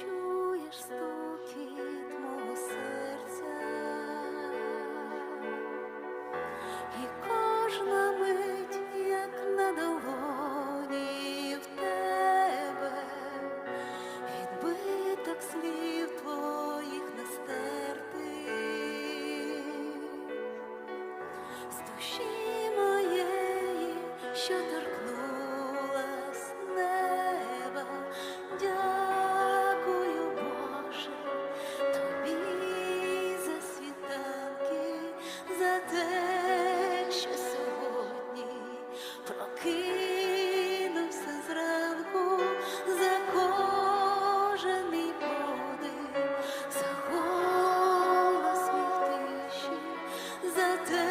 чуєш стукіт мого серця, і кожна мить, як на долоні в тебе, відбиток слів твоїх нестерти, з душі моєї, що the time.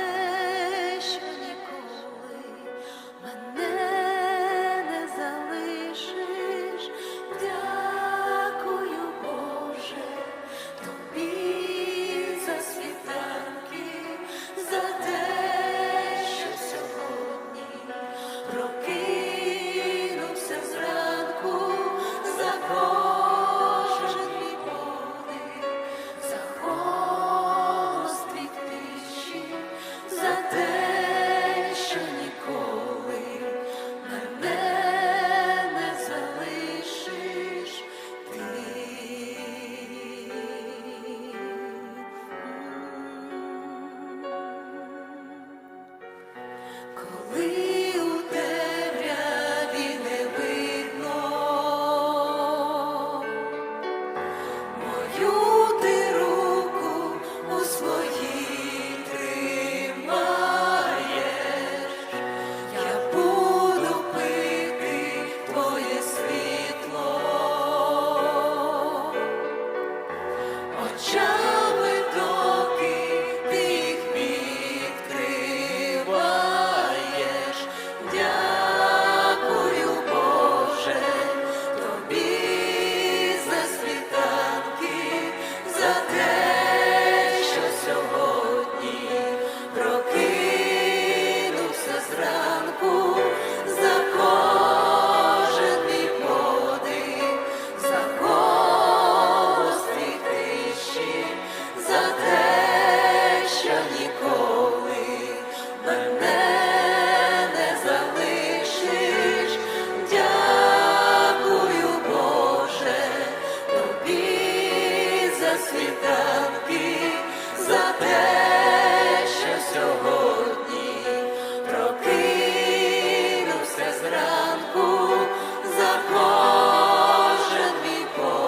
앞에